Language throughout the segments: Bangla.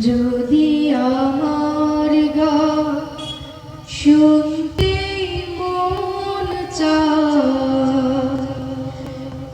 যদি আমার গা শুনতে মন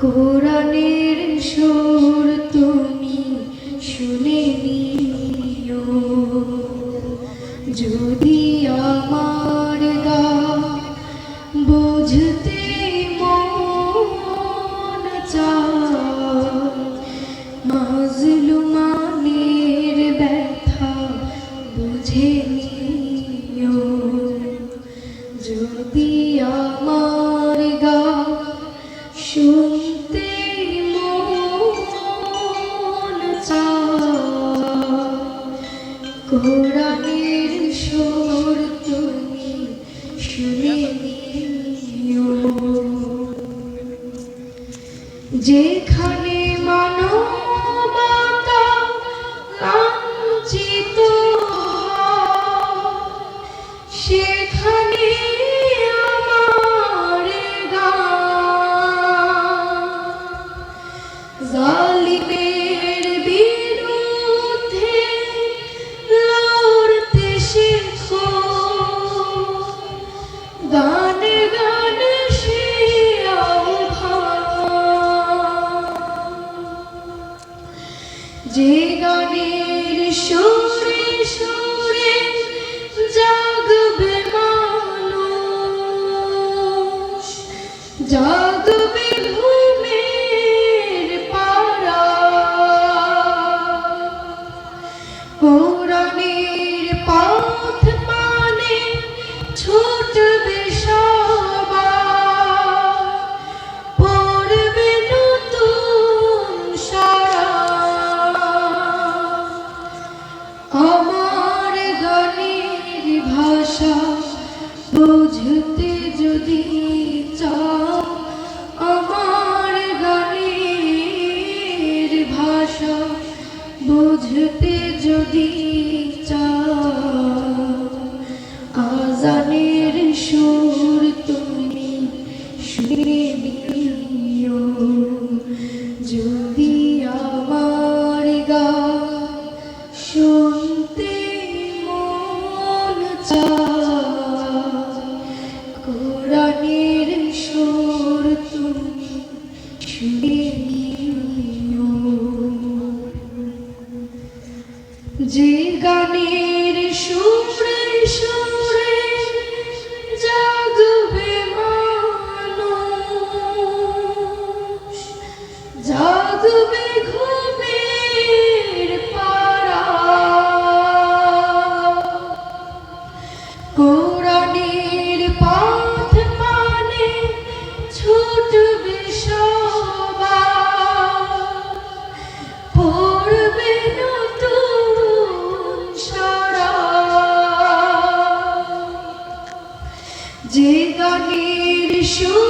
কোরআনের সুর তুমি শুনে নিও। যদি যে গানের ভাষা বুঝতে যদি চাও, আমার গানের ভাষা বুঝতে যদি আজানের সুর তুমি শুনে যদি আমার গা শুনতে গানের গানের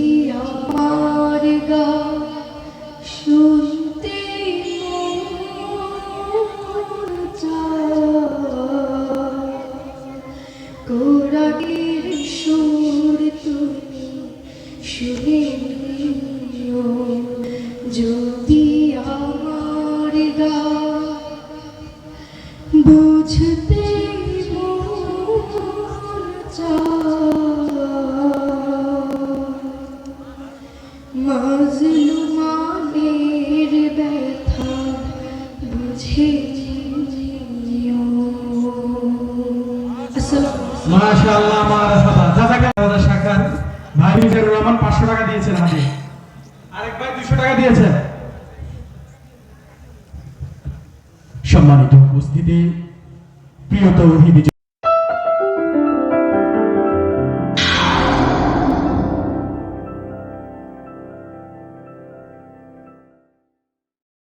শুনে নিও যদি আমার গা বুঝতে মন ব্যথা বুঝে মাশাআল্লাহ মিজানুর রহমান 500 টাকা দিয়েছেন হাতে। আরেক ভাই দুশো টাকা দিয়েছেন সম্মানিত উপস্থিতি প্রিয়